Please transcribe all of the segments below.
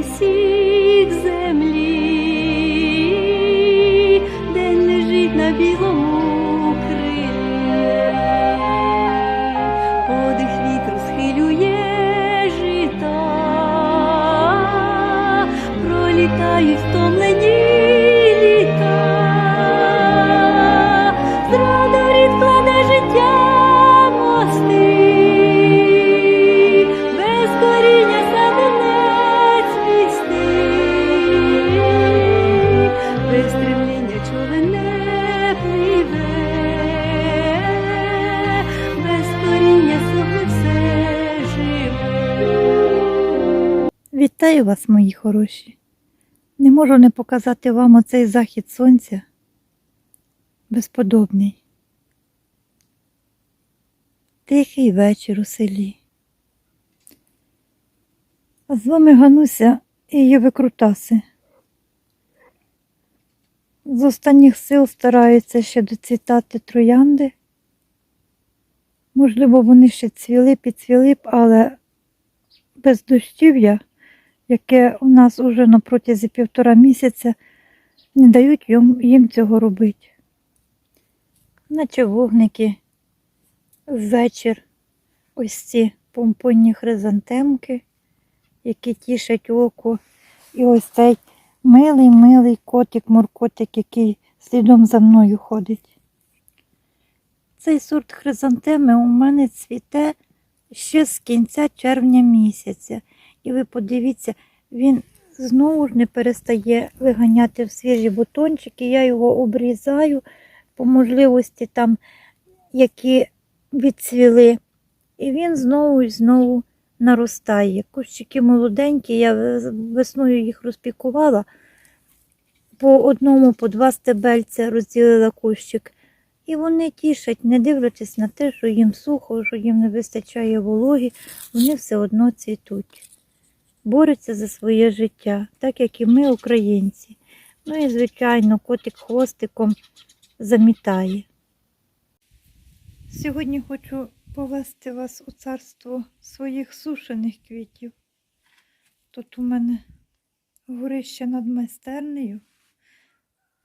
всіх землі, день лежить на білому крилі, подих вітру схилює жита, пролітають втомлені Вітаю вас, мої хороші. Не можу не показати вам оцей захід сонця безподобний. Тихий вечір у селі. А з вами Гануся і її викрутаси. З останніх сил стараються ще доцвітати троянди. Можливо, вони ще цвіли, підцвіли б, але без дощів'я яке у нас уже на протязі півтора місяця не дають їм, цього робити. Наче вогники, вечір, ось ці помпонні хризантемки, які тішать око, і ось цей милий, милий котик-муркотик, який слідом за мною ходить. Цей сорт хризантеми у мене цвіте ще з кінця червня місяця. І ви подивіться, він знову ж не перестає виганяти в свіжі бутончики. Я його обрізаю по можливості там, які відцвіли. І він знову і знову наростає. Кущики молоденькі, я весною їх розпікувала. По одному, по два стебельця розділила кущик. І вони тішать, не дивлячись на те, що їм сухо, що їм не вистачає вологи, вони все одно цвітуть борються за своє життя, так як і ми, українці. Ну і, звичайно, котик хвостиком замітає. Сьогодні хочу повести вас у царство своїх сушених квітів. Тут у мене горище над майстернею.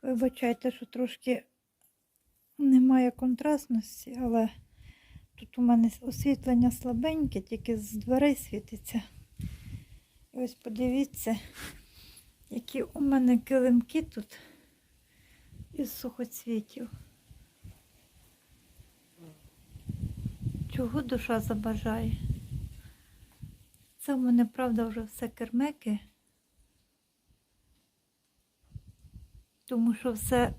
Вибачайте, що трошки немає контрастності, але тут у мене освітлення слабеньке, тільки з дверей світиться. Ось подивіться, які у мене килимки тут із сухоцвітів. Чого душа забажає? Це в мене, правда, вже все кермеки, тому що все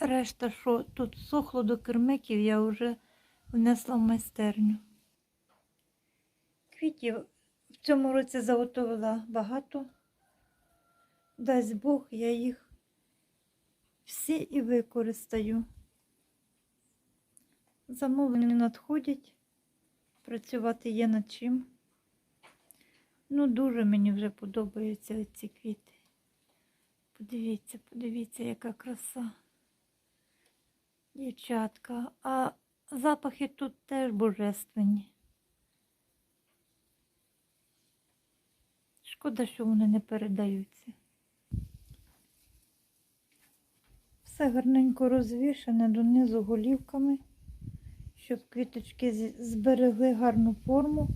решта, що тут сохло до кермиків, я вже внесла в майстерню. Квітів в цьому році заготовила багато. Дасть Бог, я їх всі і використаю. Замовлення надходять, працювати є над чим. Ну, дуже мені вже подобаються ці квіти. Подивіться, подивіться, яка краса. Дівчатка, а запахи тут теж божественні. Шкода, що вони не передаються. Все гарненько розвішане донизу голівками, щоб квіточки зберегли гарну форму.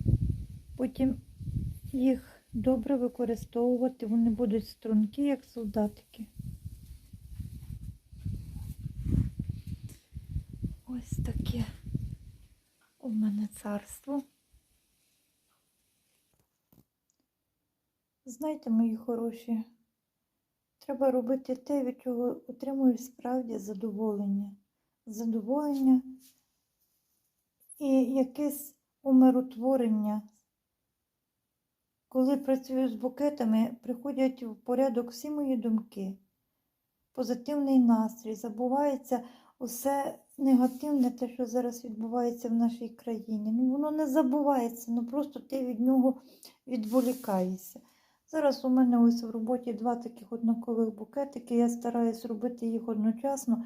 Потім їх добре використовувати, вони будуть стрункі, як солдатики. Ось таке у мене царство. Знаєте, мої хороші, треба робити те, від чого отримую справді задоволення. Задоволення і якесь умиротворення. Коли працюю з букетами, приходять в порядок всі мої думки, позитивний настрій, забувається усе негативне, те, що зараз відбувається в нашій країні. Ну, воно не забувається, ну просто ти від нього відволікаєшся. Зараз у мене ось в роботі два таких однакових букетики. Я стараюсь робити їх одночасно,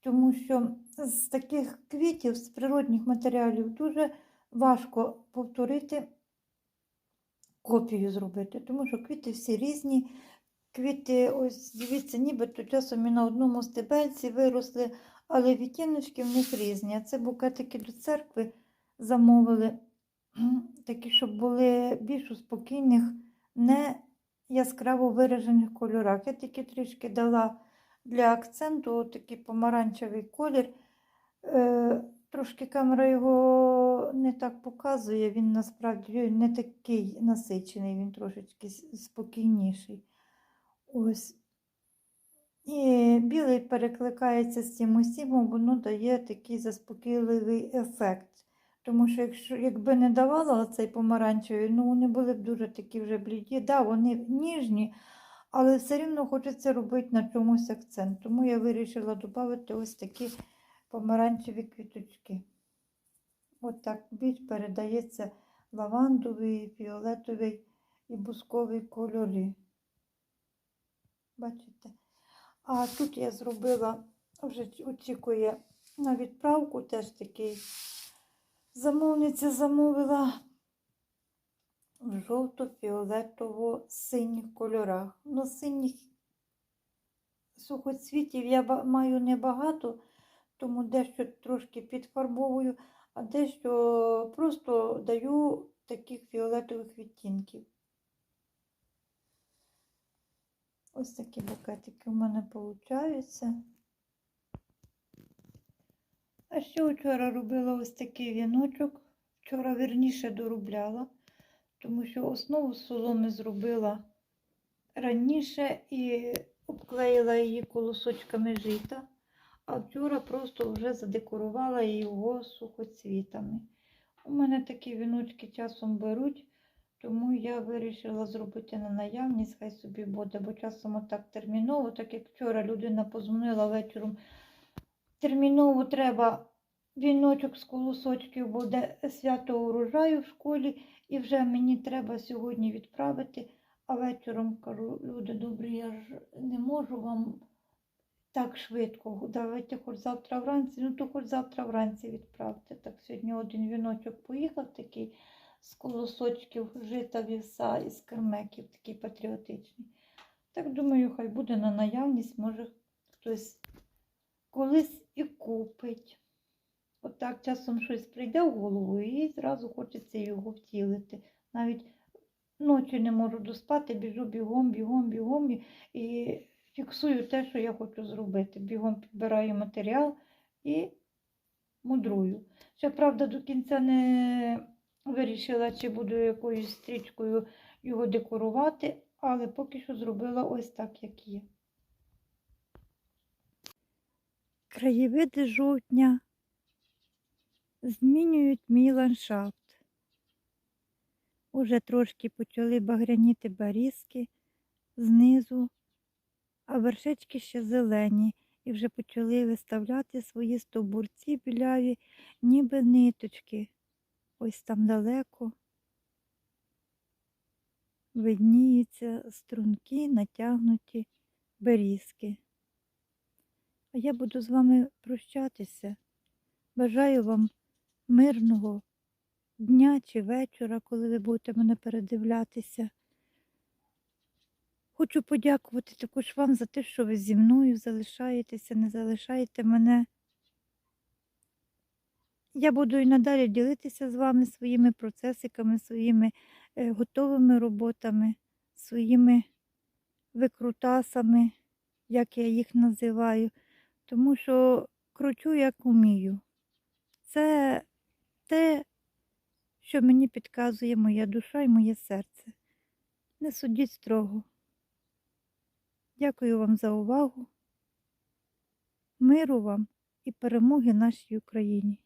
тому що з таких квітів, з природних матеріалів, дуже важко повторити копію зробити, тому що квіти всі різні. Квіти, ось дивіться, нібито часом і на одному стебельці виросли, але відтіночки в них різні. А це букетики до церкви замовили, такі, щоб були більш у спокійних, не яскраво виражених кольорах. Я тільки трішки дала для акценту такий помаранчевий колір. Е, трошки камера його не так показує, він насправді не такий насичений, він трошечки спокійніший. Ось. І білий перекликається з цим усім, воно дає такий заспокійливий ефект. Тому що якщо, якби не давала оцей помаранчевий, ну вони були б дуже такі вже бліді. Да, вони ніжні, але все рівно хочеться робити на чомусь акцент. Тому я вирішила додати ось такі помаранчеві квіточки. От так більш передається лавандовий, фіолетовий і бусковий кольори. Бачите? А тут я зробила, вже очікує на відправку теж такий. Замовниця замовила в жовто-фіолетово-синіх кольорах. Ну, синіх сухоцвітів я маю небагато, тому дещо трошки підфарбовую, а дещо просто даю таких фіолетових відтінків. Ось такі букетики в мене получаються. А ще вчора робила ось такий віночок. Вчора вірніше доробляла, тому що основу соломи зробила раніше і обклеїла її колосочками жита, а вчора просто вже задекорувала його сухоцвітами. У мене такі віночки часом беруть, тому я вирішила зробити на наявність, хай собі буде, бо часом отак терміново, так як вчора людина позвонила вечором. Терміново треба віночок з колосочків, буде свято урожаю в школі, і вже мені треба сьогодні відправити. А вечором кажу, люди добрі, я ж не можу вам так швидко. Давайте хоч завтра вранці, ну то хоч завтра вранці відправте. Так сьогодні один віночок поїхав такий з колосочків, жита вівса і з кермеків, такий патріотичний. Так думаю, хай буде на наявність, може хтось колись і купить. Отак часом щось прийде в голову і зразу хочеться його втілити. Навіть ночі не можу доспати, біжу бігом, бігом, бігом і фіксую те, що я хочу зробити. Бігом підбираю матеріал і мудрую. Ще, правда, до кінця не вирішила, чи буду якоюсь стрічкою його декорувати, але поки що зробила ось так, як є. Краєвиди жовтня змінюють мій ландшафт. Уже трошки почали багряніти барізки знизу, а вершечки ще зелені і вже почали виставляти свої стовбурці біляві, ніби ниточки. Ось там далеко видніються струнки, натягнуті берізки. А я буду з вами прощатися. Бажаю вам мирного дня чи вечора, коли ви будете мене передивлятися. Хочу подякувати також вам за те, що ви зі мною залишаєтеся, не залишаєте мене. Я буду і надалі ділитися з вами своїми процесиками, своїми е, готовими роботами, своїми викрутасами, як я їх називаю, тому що кручу, як умію. Це те, що мені підказує моя душа і моє серце. Не судіть строго. Дякую вам за увагу, миру вам і перемоги нашій Україні.